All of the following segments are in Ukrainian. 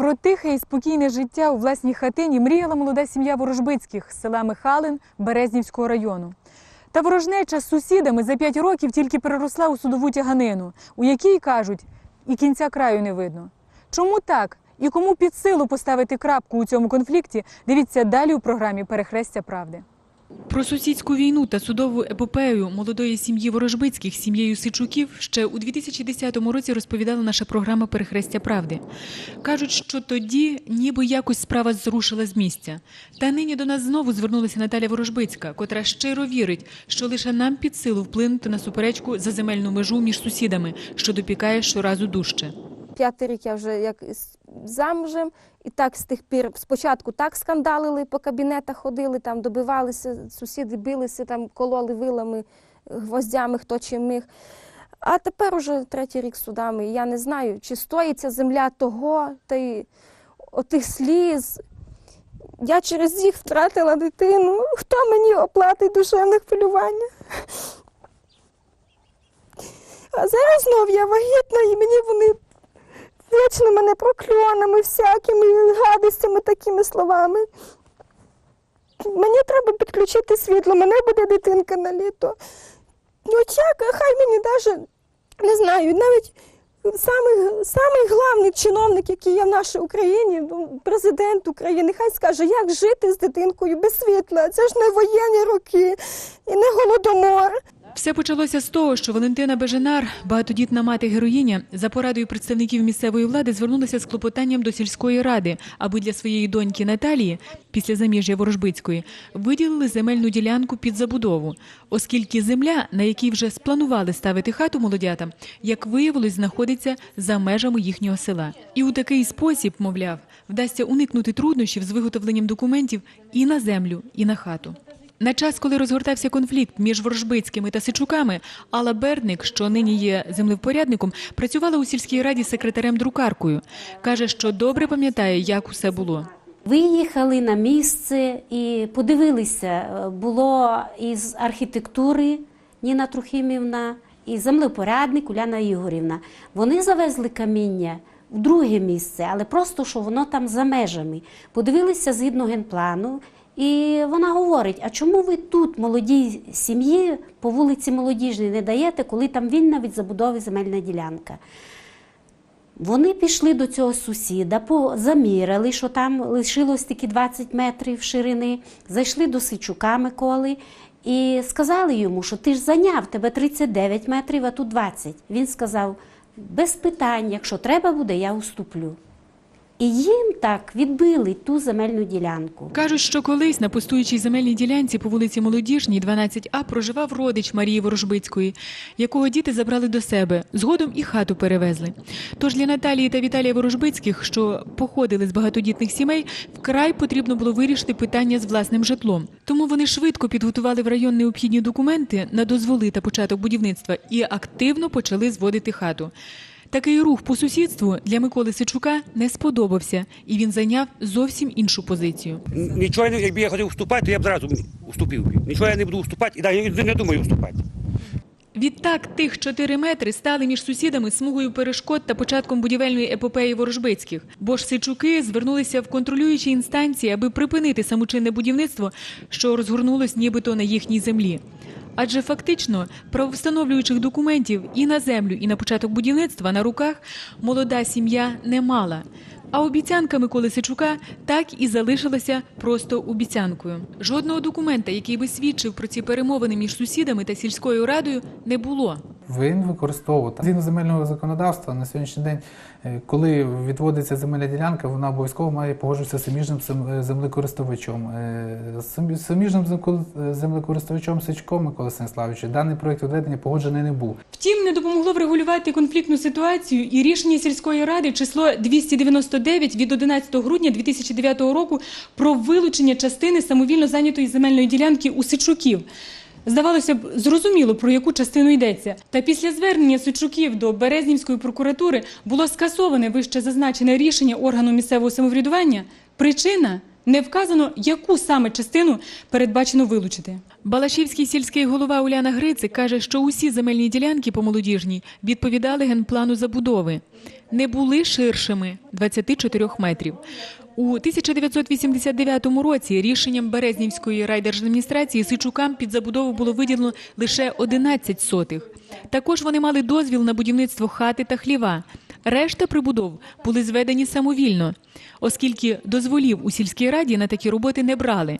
Про тихе і спокійне життя у власній хатині мріяла молода сім'я Ворожбицьких з села Михалин Березнівського району. Та ворожнеча з сусідами за п'ять років тільки переросла у судову тяганину, у якій кажуть, і кінця краю не видно. Чому так? І кому під силу поставити крапку у цьому конфлікті? Дивіться далі у програмі Перехрестя правди. Про сусідську війну та судову епопею молодої сім'ї Ворожбицьких сім'єю Сичуків ще у 2010 році розповідала наша програма Перехрестя правди. Кажуть, що тоді ніби якось справа зрушила з місця. Та нині до нас знову звернулася Наталя Ворожбицька, котра щиро вірить, що лише нам під силу вплинути на суперечку за земельну межу між сусідами, що допікає щоразу дужче. П'ятий рік я вже як замужем, і так з тих пір спочатку так скандалили, по кабінетах ходили, там добивалися, сусіди билися, там кололи вилами, гвоздями, хто чим міг. А тепер уже третій рік судами. Я не знаю, чи стоїть ця земля того, та й отих сліз. Я через їх втратила дитину. Хто мені оплатить душевне хвилювання? А зараз знов я вагітна, і мені вони вічно мене прокльонами, всякими гадостями, такими словами. Мені треба підключити світло, мене буде дитинка на літо. Ну, чека, хай мені навіть, не знаю, навіть самий, самий главний чиновник, який є в нашій Україні, ну, президент України, хай скаже, як жити з дитинкою без світла. Це ж не воєнні роки і не голодомор. Все почалося з того, що Валентина Беженар, багатодітна мати героїня, за порадою представників місцевої влади звернулася з клопотанням до сільської ради, аби для своєї доньки Наталії, після заміжжя Ворожбицької, виділили земельну ділянку під забудову, оскільки земля, на якій вже спланували ставити хату молодятам, як виявилось, знаходиться за межами їхнього села. І у такий спосіб, мовляв, вдасться уникнути труднощів з виготовленням документів і на землю, і на хату. На час, коли розгортався конфлікт між Ворожбицькими та Сичуками, Алла Берник, що нині є землевпорядником, працювала у сільській раді секретарем-друкаркою. Каже, що добре пам'ятає, як усе було. Виїхали на місце і подивилися. Е, Було із архітектури Ніна Трухимівна, і землепорядник Уляна Ігорівна. Вони завезли каміння в друге місце, але просто що воно там за межами. Подивилися згідно генплану. І вона говорить: а чому ви тут молодій сім'ї по вулиці Молодіжній не даєте, коли там вільна від забудови земельна ділянка? Вони пішли до цього сусіда, заміряли, що там лишилось тільки 20 метрів ширини, зайшли до Сичука Миколи і сказали йому, що ти ж зайняв, тебе 39 метрів, а тут 20. Він сказав, без питань, якщо треба буде, я уступлю. І їм так відбили ту земельну ділянку. Кажуть, що колись на пустуючій земельній ділянці по вулиці Молодіжній, 12А, проживав родич Марії Ворожбицької, якого діти забрали до себе. Згодом і хату перевезли. Тож для Наталії та Віталія Ворожбицьких, що походили з багатодітних сімей, вкрай потрібно було вирішити питання з власним житлом. Тому вони швидко підготували в район необхідні документи на дозволи та початок будівництва і активно почали зводити хату. Такий рух по сусідству для Миколи Сичука не сподобався, і він зайняв зовсім іншу позицію. Нічого, якби я хотів вступати, то я б зразу вступив. Нічого я не буду вступати і навіть не думаю вступати. Відтак тих 4 метри стали між сусідами смугою перешкод та початком будівельної епопеї Ворожбицьких. Бо ж Сичуки звернулися в контролюючі інстанції, аби припинити самочинне будівництво, що розгорнулось нібито на їхній землі. Адже фактично правовстановлюючих документів і на землю, і на початок будівництва на руках молода сім'я не мала. А обіцянка Миколи Сичука так і залишилася просто обіцянкою. Жодного документа, який би свідчив про ці перемовини між сусідами та сільською радою, не було. Він використовувати згідно земельного законодавства на сьогоднішній день, е, коли відводиться земельна ділянка, вона обов'язково має погоджуватися з суміжним е, землекористувачом. Е, з Суміжним землеко- землекористувачом Сичком Миколи Станіславовича даний проєкт відведення погоджений не був. Втім, не допомогло врегулювати конфліктну ситуацію і рішення сільської ради число 299 від 11 грудня 2009 року про вилучення частини самовільно зайнятої земельної ділянки у Сичуків. Здавалося б, зрозуміло, про яку частину йдеться. Та після звернення Сичуків до Березнівської прокуратури було скасоване вище зазначене рішення органу місцевого самоврядування. Причина Не вказано, яку саме частину передбачено вилучити. Балашівський сільський голова Уляна Грицик каже, що усі земельні ділянки по молодіжній відповідали генплану забудови, не були ширшими 24 метрів. У 1989 році рішенням Березнівської райдержадміністрації Сичукам під забудову було виділено лише 11 сотих. Також вони мали дозвіл на будівництво хати та хліва. Решта прибудов були зведені самовільно, оскільки дозволів у сільській раді на такі роботи не брали.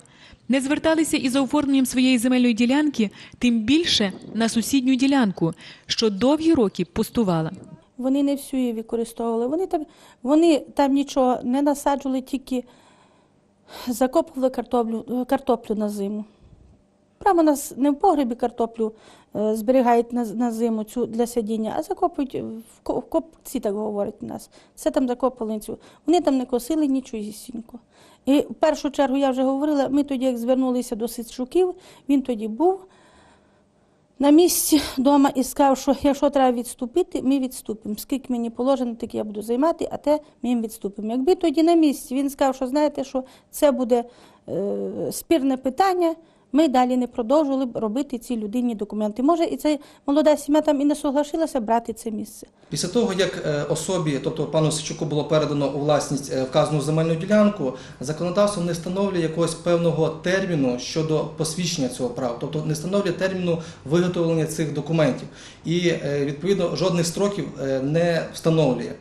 Не зверталися і за оформленням своєї земельної ділянки, тим більше на сусідню ділянку, що довгі роки пустувала. Вони не всю її використовували. Вони там, вони там нічого не насаджували, тільки закопували картоплю, картоплю на зиму. Прямо на, с- не в погребі картоплю е, зберігають на, на зиму цю для сидіння, а закопують в копці, так говорять у нас. Це там закопали цю. Вони там не косили нічогісінько. І в першу чергу я вже говорила, ми тоді, як звернулися до Сичуків, він тоді був на місці вдома і сказав, що якщо треба відступити, ми відступимо. Скільки мені положено, так я буду займати, а те ми їм відступимо. Якби тоді на місці він сказав, що знаєте, що це буде е, спірне питання, ми далі не продовжували б робити ці людинні документи. Може, і ця молода сім'я там і не соглашилася брати це місце. Після того, як е, особі, тобто пану Сичуку, було передано у власність е, вказану земельну ділянку, законодавство не встановлює якогось певного терміну щодо посвідчення цього права, тобто не встановлює терміну виготовлення цих документів. І е, відповідно жодних строків не встановлює.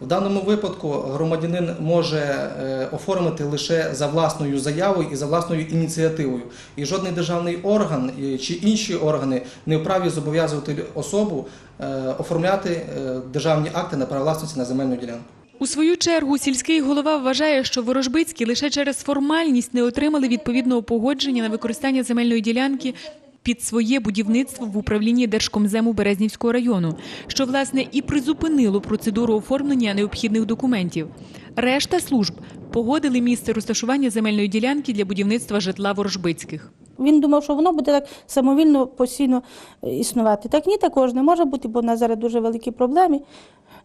В даному випадку громадянин може е, оформити лише за власною заявою і за власною ініціативою. І жодний державний орган чи інші органи не вправі зобов'язувати особу е, оформляти е, державні акти на право власності на земельну ділянку. У свою чергу сільський голова вважає, що ворожбицькі лише через формальність не отримали відповідного погодження на використання земельної ділянки під своє будівництво в управлінні Держкомзему Березнівського району, що власне і призупинило процедуру оформлення необхідних документів. Решта служб погодили місце розташування земельної ділянки для будівництва житла ворожбицьких. Він думав, що воно буде так самовільно постійно існувати. Так ні, також не може бути, бо в нас зараз дуже великі проблеми.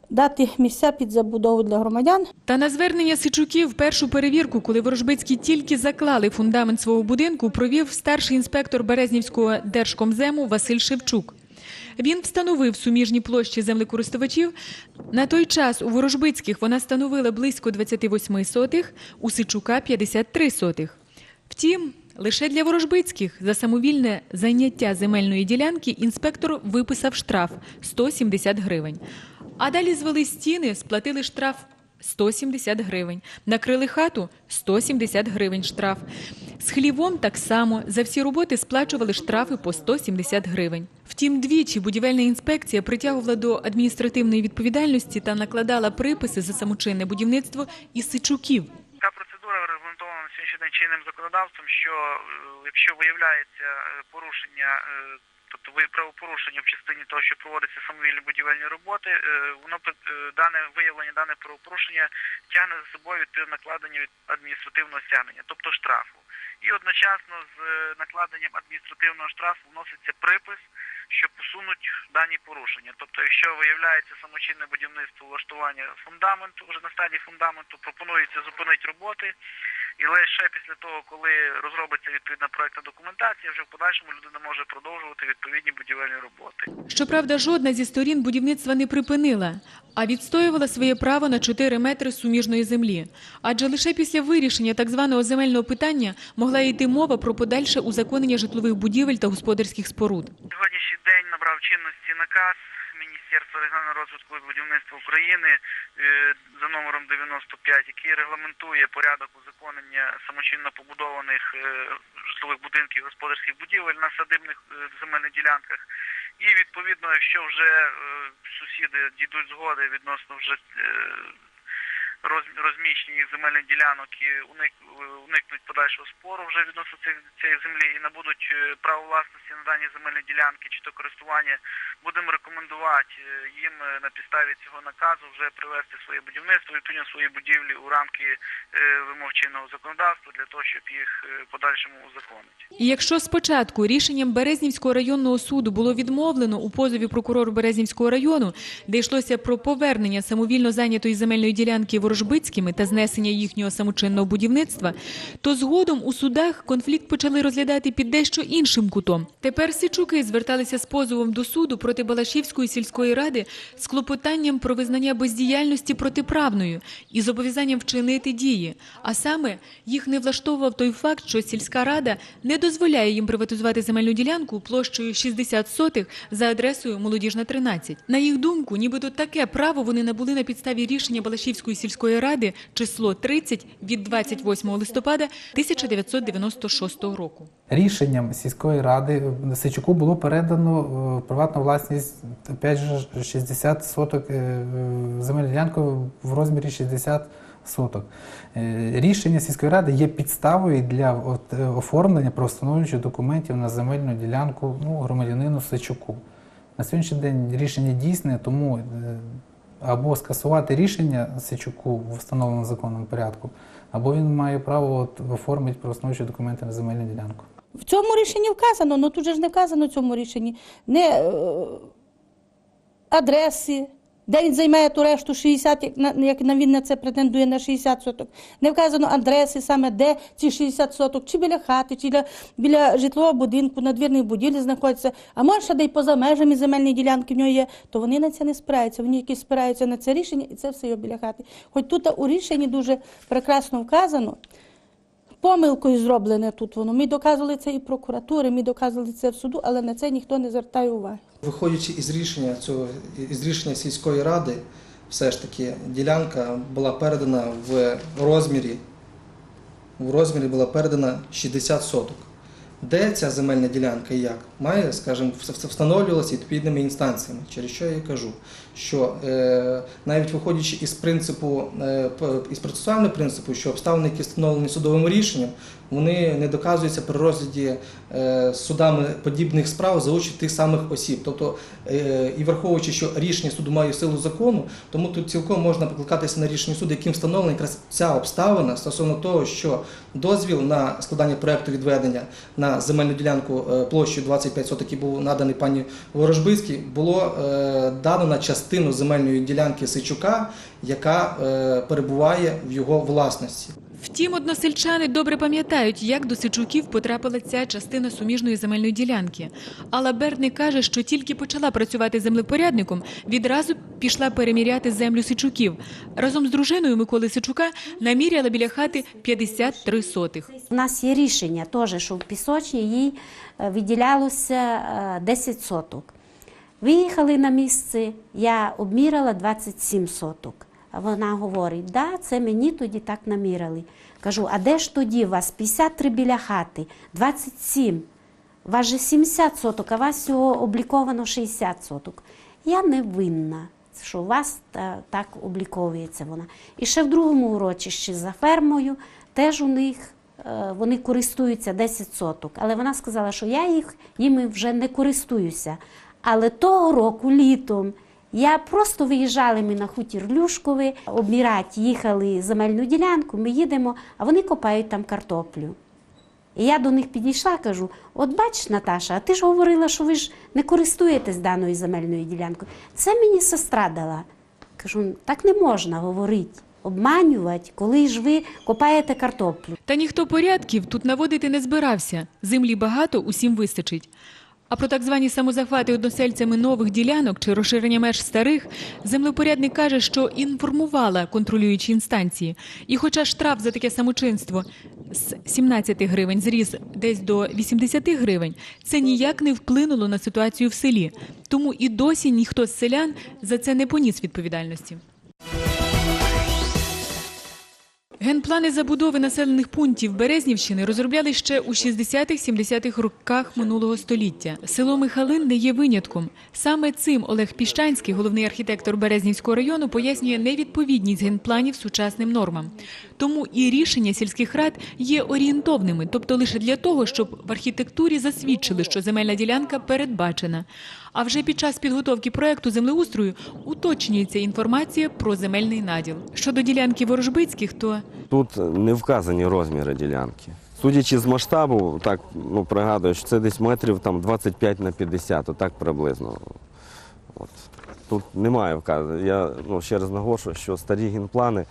Дати місця під забудову для громадян Та на звернення Сичуків першу перевірку, коли ворожбицькі тільки заклали фундамент свого будинку, провів старший інспектор Березнівського держкомзему Василь Шевчук. Він встановив суміжні площі землекористувачів. На той час у Ворожбицьких вона становила близько 28 сотих, у Сичука 53 сотих. Втім, лише для Ворожбицьких за самовільне зайняття земельної ділянки інспектор виписав штраф 170 гривень. А далі звели стіни, сплатили штраф 170 гривень. Накрили хату 170 гривень штраф. З хлівом так само за всі роботи сплачували штрафи по 170 гривень. Втім, двічі будівельна інспекція притягувала до адміністративної відповідальності та накладала приписи за самочинне будівництво і сичуків. Ця процедура регламентована на чинним законодавством, що е, якщо виявляється е, порушення, е, тобто правопорушення в частині того, що проводяться самовільні будівельні роботи, е, воно е, дане виявлення, дане правопорушення тягне за собою відповідне накладення від адміністративного стягнення, тобто штрафу. І одночасно з е, накладенням адміністративного штрафу вноситься припис, що посунуть дані порушення. Тобто, якщо виявляється самочинне будівництво влаштування фундаменту, вже на стадії фундаменту пропонується зупинити роботи, і лише після того, коли розробиться відповідна проектна документація, вже в подальшому людина може продовжувати відповідні будівельні роботи. Щоправда, жодна зі сторін будівництва не припинила, а відстоювала своє право на 4 метри суміжної землі. Адже лише після вирішення так званого земельного питання могла йти мова про подальше узаконення житлових будівель та господарських споруд. Сьогоднішній день набрав чинності наказ Міністерства регіонального розвитку і будівництва України е, за номером 95, який регламентує порядок узаконення самочинно побудованих е, житлових будинків господарських будівель на садибних е, земельних ділянках. І відповідно, якщо вже сусіди дійдуть згоди відносно вже е, роз- земельних ділянок і уник, уникнуть подальшого спору вже відносно цієї землі і набудуть е, право власності на дані земельні ділянки чи то користування, будемо рекомендувати е, їм е, на підставі цього наказу вже привести своє будівництво і відповідно свої будівлі у рамки вимог чинного законодавства для того, щоб їх подальшому узаконити. І якщо спочатку рішенням Березнівського районного суду було відмовлено у позові прокурору Березнівського району, де йшлося про повернення самовільно зайнятої земельної ділянки ворожбицькими та знесення їхнього самочинного будівництва, то згодом у судах конфлікт почали розглядати під дещо іншим кутом. Тепер Сичуки зверталися з позовом до суду проти Балашівської сільської ради з клопотанням про визнання бездіяльності протиправною і зобов'язанням вчинити дії. А саме їх не влаштовував той факт, що сільська рада не дозволяє їм приватизувати земельну ділянку площею 60 сотих за адресою Молодіжна 13. На їх думку, нібито таке право вони набули на підставі рішення Балашівської сільської ради число 30 від 28 листопада 1996 року. Рішенням сільської ради Сичуку було передано е, приватну власність опять же 60 соток е, е, земельну ділянку в розмірі 60 соток. Рішення сільської ради є підставою для оформлення правостановлюючих документів на земельну ділянку ну, громадянину Сичуку. На сьогоднішній день рішення дійсне, тому або скасувати рішення Сичуку в встановленому законному порядку, або він має право от, оформити правоснуючі документи на земельну ділянку. В цьому рішенні вказано, але тут же ж не вказано в цьому рішенні. Не е, адреси, де він займає ту решту 60, як, на, як він на це претендує на 60 соток. Не вказано адреси саме, де ці 60 соток, чи біля хати, чи біля, біля житлового будинку, надвірних будівлі знаходяться. А може, де й поза межами земельної ділянки в нього є, то вони на це не спираються. Вони якісь спираються на це рішення, і це все його біля хати. Хоч тут у рішенні дуже прекрасно вказано, помилкою зроблене тут воно. Ми доказували це і прокуратури, ми доказували це в суду, але на це ніхто не звертає уваги. Виходячи із рішення цього із рішення сільської ради, все ж таки ділянка була передана в розмірі. В розмірі була передана 60 соток. Де ця земельна ділянка і як? Має, скажімо, встановлювалася відповідними інстанціями. Через що я і кажу, що е, навіть виходячи із принципу, е, із процесуального принципу, що обставини, які встановлені судовим рішенням, вони не доказуються при розгляді е, судами подібних справ за участю тих самих осіб. Тобто, і враховуючи, що рішення суду має силу закону, тому тут цілком можна покликатися на рішення суду, яким встановлена якраз ця обставина стосовно того, що дозвіл на складання проекту відведення на земельну ділянку площею 25 соток, який був наданий пані Ворожбицькій, було дано на частину земельної ділянки Сичука, яка е, перебуває в його власності. Втім, односельчани добре пам'ятають, як до Сичуків потрапила ця частина суміжної земельної ділянки. Алла Бердник каже, що тільки почала працювати землепорядником, відразу пішла переміряти землю Сичуків. Разом з дружиною Миколи Сичука наміряла біля хати 53 сотих. У нас є рішення теж, що в пісочні їй е, виділялося е, 10 соток. Виїхали на місце, я обміряла 27 соток. А вона говорить, да, це мені тоді так наміряли. Кажу, а де ж тоді у вас 53 біля хати, 27, у вас же 70 соток, а у вас всього обліковано 60 соток. Я не винна, що у вас та, так обліковується вона. І ще в другому урочищі за фермою теж у них е, вони користуються 10 соток. Але вона сказала, що я їх їми вже не користуюся. Але того року літом я просто виїжджали ми на хутір Люшкове, обмірати їхали земельну ділянку, ми їдемо, а вони копають там картоплю. І я до них підійшла, кажу: от бачиш, Наташа, а ти ж говорила, що ви ж не користуєтесь даною земельною ділянкою. Це мені сестра дала. Кажу, так не можна говорити, обманювати, коли ж ви копаєте картоплю. Та ніхто порядків тут наводити не збирався. Землі багато, усім вистачить. А про так звані самозахвати односельцями нових ділянок чи розширення меж старих землепорядник каже, що інформувала контролюючі інстанції. І хоча штраф за таке самочинство з 17 гривень зріс десь до 80 гривень, це ніяк не вплинуло на ситуацію в селі. Тому і досі ніхто з селян за це не поніс відповідальності. Генплани забудови населених пунктів Березнівщини розробляли ще у 60-70-х роках минулого століття. Село Михалин не є винятком. Саме цим Олег Піщанський, головний архітектор Березнівського району, пояснює невідповідність генпланів сучасним нормам. Тому і рішення сільських рад є орієнтовними, тобто лише для того, щоб в архітектурі засвідчили, що земельна ділянка передбачена. А вже під час підготовки проекту землеустрою уточнюється інформація про земельний наділ. Щодо ділянки ворожбицьких, то Тут не вказані розміри ділянки. Судячи з масштабу, так ну пригадую, що це десь метрів там 25 на 50, отак приблизно. От. Тут немає вказу. Я ну, ще раз наголошую, що старі генплани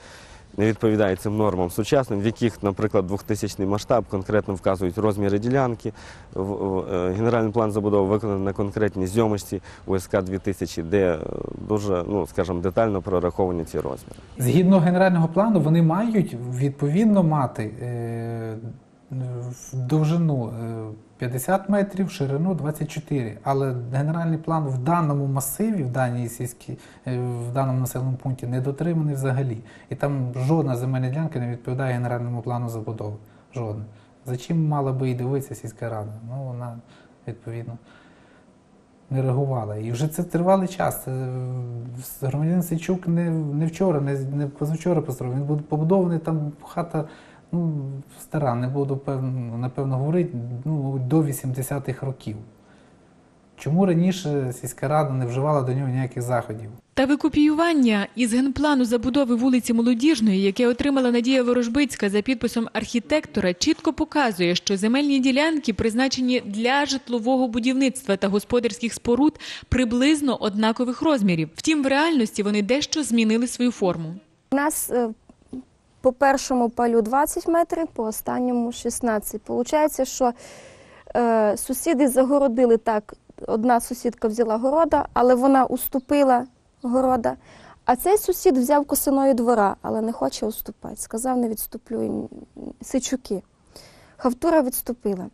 не відповідає цим нормам сучасним, в яких, наприклад, 2000 масштаб конкретно вказують розміри ділянки. Е, Генеральний план забудови виконаний на конкретній зйомочці УСК 2000, де е, дуже, ну скажімо, детально прораховані ці розміри. Згідно генерального плану, вони мають відповідно мати е, довжину 50 метрів, ширину 24. Але генеральний план в даному масиві, в даній сільській, е, в даному населеному пункті не дотриманий взагалі. І там жодна земельна ділянка не відповідає генеральному плану забудови. Жодна. За чим мала би і дивитися сільська рада? Ну, вона відповідно не реагувала. І вже це тривалий час. Е, Громадянин Сичук не, не вчора, не, не позавчора построєний. Він був побудований там хата ну, стара, не буду певно, напевно говорити, ну, до 80-х років. Чому раніше сільська рада не вживала до нього ніяких заходів? Та викопіювання із генплану забудови вулиці Молодіжної, яке отримала Надія Ворожбицька за підписом архітектора, чітко показує, що земельні ділянки призначені для житлового будівництва та господарських споруд приблизно однакових розмірів. Втім, в реальності вони дещо змінили свою форму. У нас е, по першому палю 20 метрів, по останньому 16. Получається, що е, сусіди загородили так. Одна сусідка взяла города, але вона уступила города. А цей сусід взяв косиною двора, але не хоче уступати. Сказав, не відступлю сичуки. Хавтура відступила.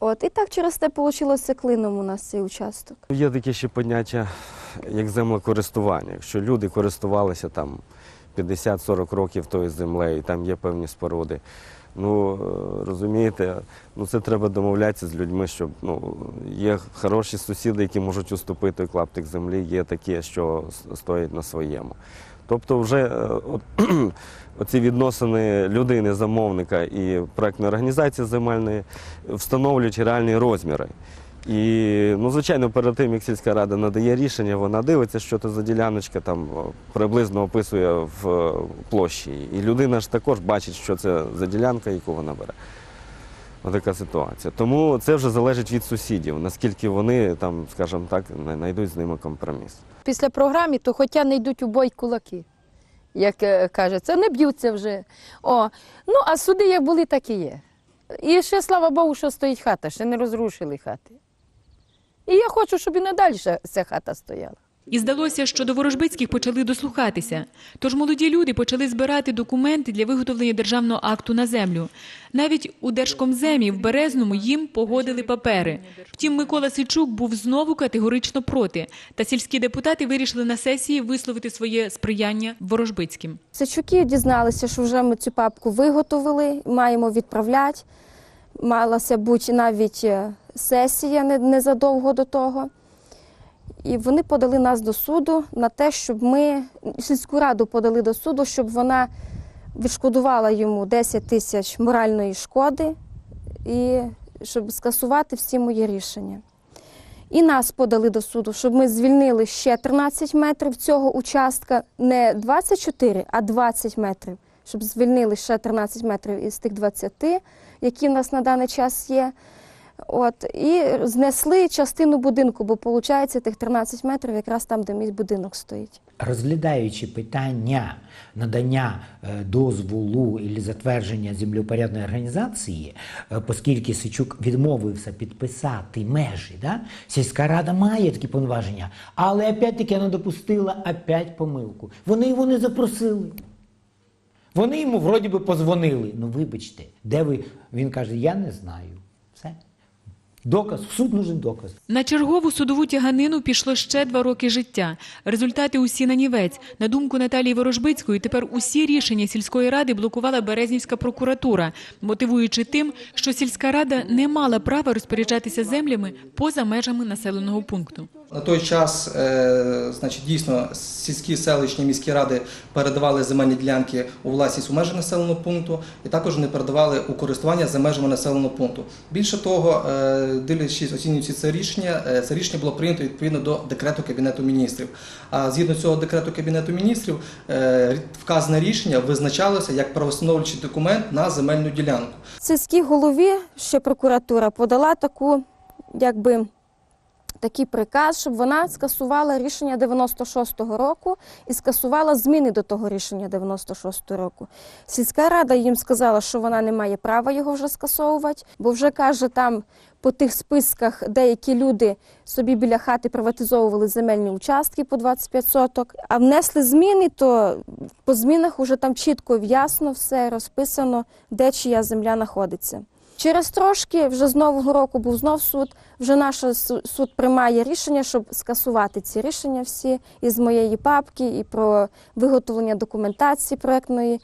От, і так через те вийшло клином у нас цей участок. Є таке ще поняття, як землекористування. Якщо люди користувалися там 50-40 років тою землею, там є певні споруди. Ну е, розумієте, ну це треба домовлятися з людьми, щоб ну є хороші сусіди, які можуть уступити клаптик землі, є такі, що стоять на своєму. Тобто, вже е, от, оці відносини людини, замовника і проектної організації земельної встановлюють реальні розміри. І, ну, звичайно, перед тим, як сільська рада надає рішення, вона дивиться, що це за діляночка там приблизно описує в е, площі. І людина ж також бачить, що це за ділянка, яку вона бере. Отака ситуація. Тому це вже залежить від сусідів, наскільки вони там, скажімо так, знайдуть з ними компроміс. після програми, то хоча не йдуть у бой кулаки. Як е, кажеться, не б'ються вже. О, ну а суди як були, так і є. І ще слава Богу, що стоїть хата, ще не розрушили хати. І я хочу, щоб і надалі ця хата стояла. І здалося, що до ворожбицьких почали дослухатися. Тож молоді люди почали збирати документи для виготовлення державного акту на землю. Навіть у Держкомземі в Березному їм погодили папери. Втім, Микола Сичук був знову категорично проти. Та сільські депутати вирішили на сесії висловити своє сприяння ворожбицьким. Сичуки дізналися, що вже ми цю папку виготовили, маємо відправляти. Малася бути навіть е, сесія незадовго до того. І вони подали нас до суду на те, щоб ми сільську раду подали до суду, щоб вона відшкодувала йому 10 тисяч моральної шкоди і щоб скасувати всі мої рішення. І нас подали до суду, щоб ми звільнили ще 13 метрів цього участка, не 24, а 20 метрів, щоб звільнили ще 13 метрів із тих 20, які в нас на даний час є. От, і знесли частину будинку, бо виходить тих 13 метрів якраз там, де мій будинок стоїть. Розглядаючи питання надання е, дозволу і затвердження землеупорядної організації, е, оскільки Сичук відмовився підписати межі, да? сільська рада має такі повноваження, але опять-таки вона допустила опять помилку. Вони його не запросили. Вони йому вроді би позвонили. Ну вибачте, де ви? Він каже, я не знаю. Все. Доказ, в суд нужен доказ. На чергову судову тяганину пішло ще два роки життя. Результати усі на нівець. На думку Наталії Ворожбицької, тепер усі рішення сільської ради блокувала Березнівська прокуратура, мотивуючи тим, що сільська рада не мала права розпоряджатися землями поза межами населеного пункту. На той час, е, значить, дійсно сільські селищні міські ради передавали земельні ділянки у власність у межі населеного пункту, і також вони передавали у користування за межами населеного пункту. Більше того, е, дивлячись, оцінюючи це рішення, е, це рішення було прийнято відповідно до декрету Кабінету міністрів. А згідно цього декрету Кабінету міністрів, вказане рішення визначалося як правостановлюючий документ на земельну ділянку. Сільській голові ще прокуратура подала таку, якби такий приказ, щоб вона скасувала рішення 96-го року і скасувала зміни до того рішення 96-го року. Сільська рада їм сказала, що вона не має права його вже скасовувати, бо вже каже там по тих списках деякі люди собі біля хати приватизовували земельні участки по 25 соток, а внесли зміни, то по змінах вже там чітко ясно все розписано, де чия земля знаходиться. Через трошки вже з нового року був знов суд. Вже наш суд приймає рішення, щоб скасувати ці рішення всі із моєї папки і про виготовлення документації проектної,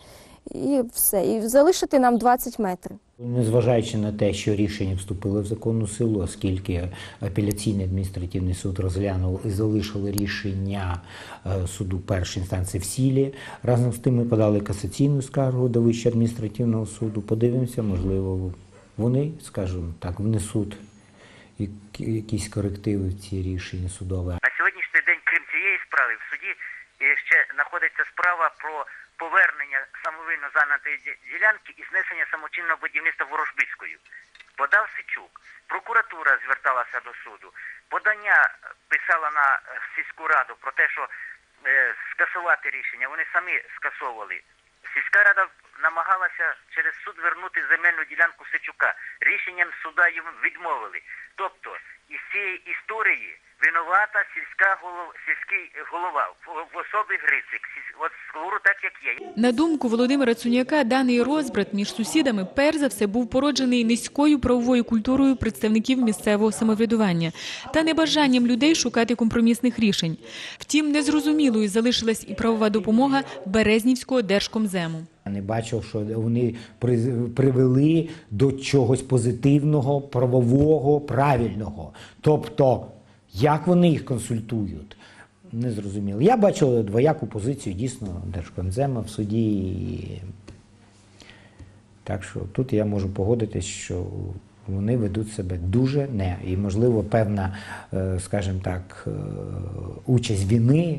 і все. І залишити нам 20 метрів. Незважаючи на те, що рішення вступило в законну силу, оскільки апеляційний адміністративний суд розглянув і залишили рішення е, суду першої інстанції в сілі. Разом з тим ми подали касаційну скаргу до Вищого адміністративного суду. Подивимося, можливо, вони, скажімо так, внесуть які- якісь корективи в ці рішення судове. На сьогоднішній день, крім цієї справи, в суді ще знаходиться справа про повернення самовільно зайнятої ділянки і знесення самочинного будівництва Ворожбицькою. Подав Сичук. Прокуратура зверталася до суду. Подання писала на сільську раду про те, що е, скасувати рішення. Вони самі скасовували. Сільська рада намагалася через суд вернути земельну ділянку Сичука. Рішенням суда їм відмовили. Тобто із цієї історії винувата сільська голова, сільський голова в, особі Грицик. От говорю так, як є. На думку Володимира Цуняка, даний розбрат між сусідами перш за все був породжений низькою правовою культурою представників місцевого самоврядування та небажанням людей шукати компромісних рішень. Втім, незрозумілою залишилась і правова допомога Березнівського держкомзему. Я не бачив, що вони привели до чогось позитивного, правового, правильного. Тобто, як вони їх консультують, не зрозуміло. Я бачив двояку позицію дійсно Держкомзема в суді. Так що тут я можу погодитись, що вони ведуть себе дуже не. І, можливо, певна, е, скажімо так, е, участь вини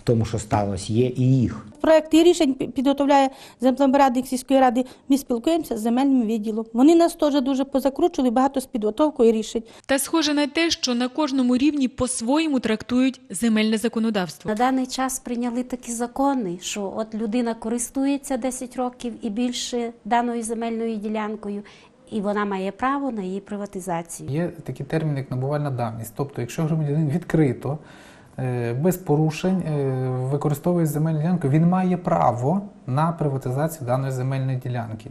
в тому, що сталося, є і їх. Проекти рішень підготовляє землемрадник сільської ради. Ми спілкуємося з земельним відділом. Вони нас теж дуже позакручували, багато з підготовкою рішень. Та схоже на те, що на кожному рівні по-своєму трактують земельне законодавство. На даний час прийняли такі закони, що от людина користується 10 років і більше даною земельною ділянкою, і вона має право на її приватизацію. Є такий термін, як набувальна давність. Тобто, якщо громадянин відкрито, без порушень е, використовує земельну ділянку, він має право на приватизацію даної земельної ділянки.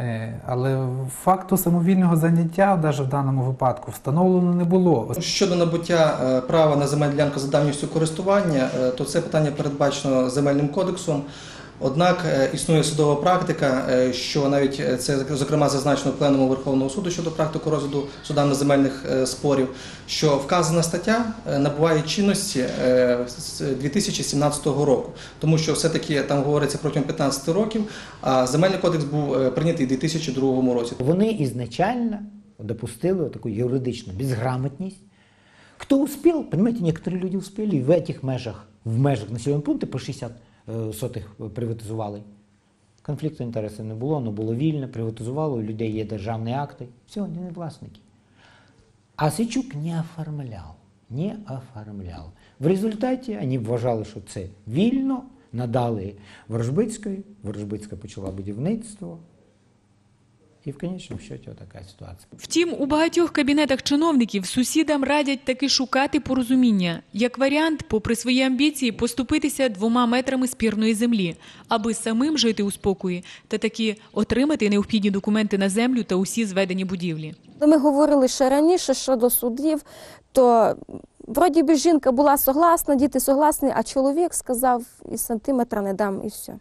Е, Але факту самовільного заняття, навіть в даному випадку, встановлено не було. Щодо набуття е, права на земельну ділянку за давністю користування, е, то це питання передбачено земельним кодексом. Однак е, існує судова практика, е, що навіть е, це зокрема зазначено в пленуму Верховного суду щодо практики розгляду судами земельних спорів, що вказана стаття набуває чинності з 2017 року, тому що все-таки там говориться протягом 15 років, а земельний кодекс був прийнятий у 2002 році. Вони ізначально допустили таку юридичну безграмотність. Кто успел, понимаете, некоторые люди успели в этих межах, в межах населеного пункту по 60 е, сотих приватизували. Конфлікту інтересів не було, воно було вільне, приватизувало, у людей є державні акти. Все, вони не власники. А Сичук не оформляв. Не оформляв. В результаті вони вважали, що це вільно, надали Ворожбицької, Ворожбицька почала будівництво. І в конечному счеті така ситуація. Втім, у багатьох кабінетах чиновників сусідам радять таки шукати порозуміння. Як варіант, попри свої амбіції, поступитися двома метрами спірної землі, аби самим жити у спокої та таки отримати необхідні документи на землю та усі зведені будівлі. Ми говорили ще раніше щодо судів, то вроді би жінка була согласна, діти согласні, а чоловік сказав, і сантиметра не дам, і все.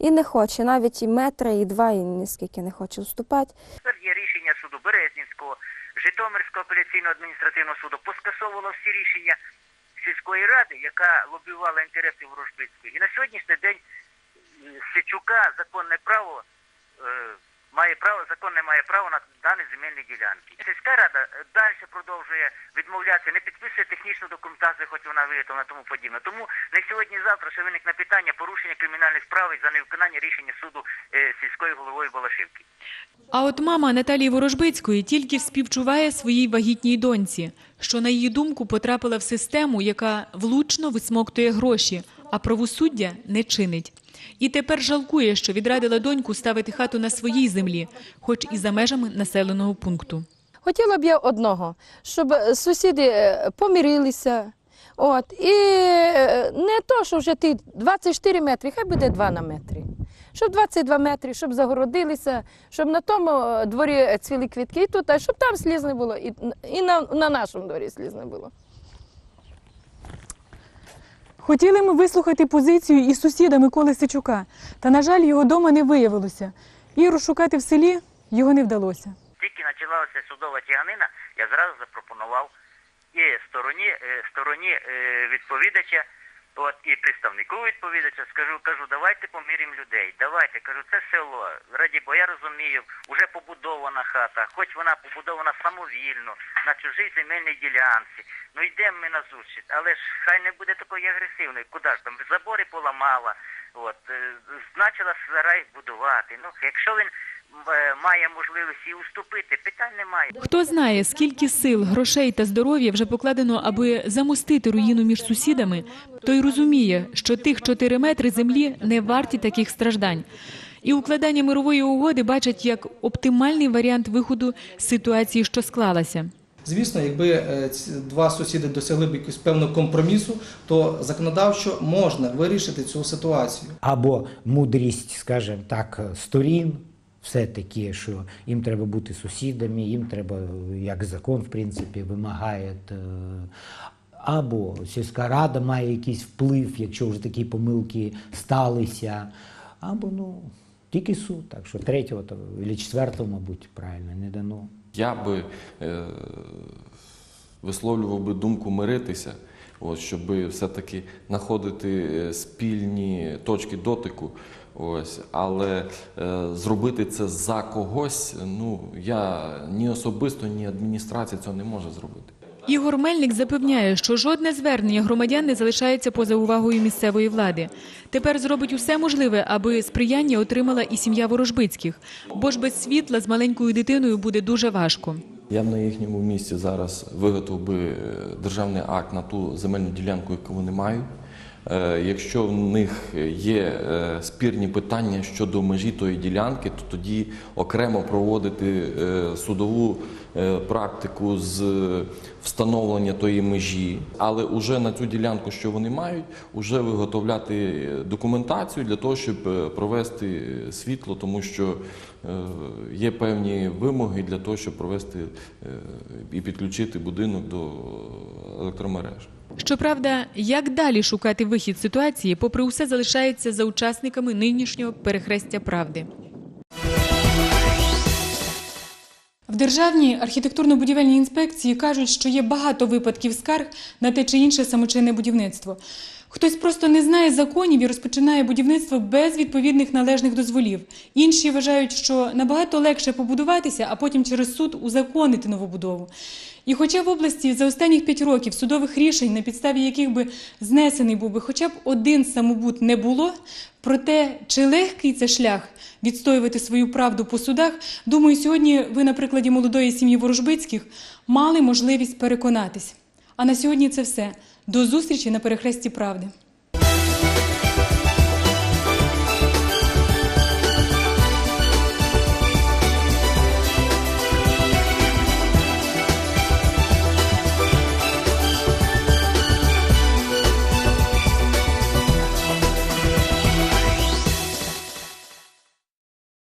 І не хоче, навіть і метра, і два, і ніскільки не хоче вступати. Є рішення суду Березнівського, Житомирського апеляційного адміністративного суду поскасовувало всі рішення сільської ради, яка лобіювала інтереси Ворожбицької. І на сьогоднішній день Сичука законне право е, має право, закон не має права на дані земельні ділянки. Сільська рада е, далі продовжує відмовлятися, не підписує технічну документацію, хоч вона виготовлена тому подібне. Тому не сьогодні-завтра ще виникне питання порушення кримінальної справи за невиконання рішення суду е, сільською головою Балашівки. А от мама Наталії Ворожбицької тільки співчуває своїй вагітній доньці, що на її думку потрапила в систему, яка влучно висмоктує гроші, а правосуддя не чинить. І тепер жалкує, що відрадила доньку ставити хату на своїй землі, хоч і за межами населеного пункту. Хотіла б я одного, щоб е, сусіди е, помирилися. От, і е, не то, що вже ти 24 метри, хай буде 2 на метрі. Щоб 22 метри, щоб загородилися, щоб на тому дворі цвіли квітки і тут, а щоб там сліз не було, і, і на, на нашому дворі сліз не було. Хотіли ми вислухати позицію і сусіда Миколи Сичука, та, на жаль, його дома не виявилося. І розшукати в селі його не вдалося. Тільки почалася судова тяганина, я зразу запропонував і стороні, е, стороні е, відповідача, от і представнику відповідача, скажу, кажу, давайте поміряємо людей. Давайте, кажу, це село. Раді, бо я розумію, вже побудована хата, хоч вона побудована самовільно, на чужій земельній ділянці. Ну йдемо ми на зустріч, але ж хай не буде такої агресивної. Куди ж там забори поламала, от е, значила сарай будувати. Ну, якщо він має можливість і уступити, питань немає. Хто знає, скільки сил, грошей та здоров'я вже покладено, аби замостити руїну між сусідами, той розуміє, що тих 4 метри землі не варті таких страждань. І укладання мирової угоди бачать як оптимальний варіант виходу з ситуації, що склалася. Звісно, якби е, два сусіди досягли б якогось певного компромісу, то законодавчо можна вирішити цю ситуацію. або мудрість, скажімо так, сторін, все-таки, що їм треба бути сусідами, їм треба, як закон, в принципі, вимагає. е, Або сільська рада має якийсь вплив, якщо вже такі помилки сталися, або ну, тільки суд. Так що третього то, або четвертого, мабуть, правильно не дано. Я би е, висловлював би думку миритися, от, щоб все-таки знаходити е, спільні точки дотику. Ось, але е, зробити це за когось, ну я ні особисто, ні адміністрація цього не може зробити. Ігор Мельник запевняє, що жодне звернення громадян не залишається поза увагою місцевої влади. Тепер зробить усе можливе, аби сприяння отримала і сім'я Ворожбицьких, бо ж без світла з маленькою дитиною буде дуже важко. Я б на їхньому місці зараз виготовив би е, державний акт на ту земельну ділянку, яку вони мають. Е, Якщо в них є е, спірні питання щодо межі тої ділянки, то тоді окремо проводити е, судову практику з встановлення тої межі, але вже на цю ділянку, що вони мають, вже виготовляти документацію для того, щоб е, провести світло, тому що е, є певні вимоги для того, щоб провести е, і підключити будинок до електромереж. Щоправда, як далі шукати вихід ситуації, попри усе залишається за учасниками нинішнього перехрестя правди. В Державній архітектурно-будівельній інспекції кажуть, що є багато випадків скарг на те чи інше самочинне будівництво. Хтось просто не знає законів і розпочинає будівництво без відповідних належних дозволів. Інші вважають, що набагато легше побудуватися, а потім через суд узаконити новобудову. І хоча в області за останніх п'ять років судових рішень, на підставі яких би знесений був би хоча б один самобут не було, проте чи легкий це шлях відстоювати свою правду по судах, думаю, сьогодні ви на прикладі молодої сім'ї Ворожбицьких мали можливість переконатись. А на сьогодні це все. До зустрічі на перехресті правди.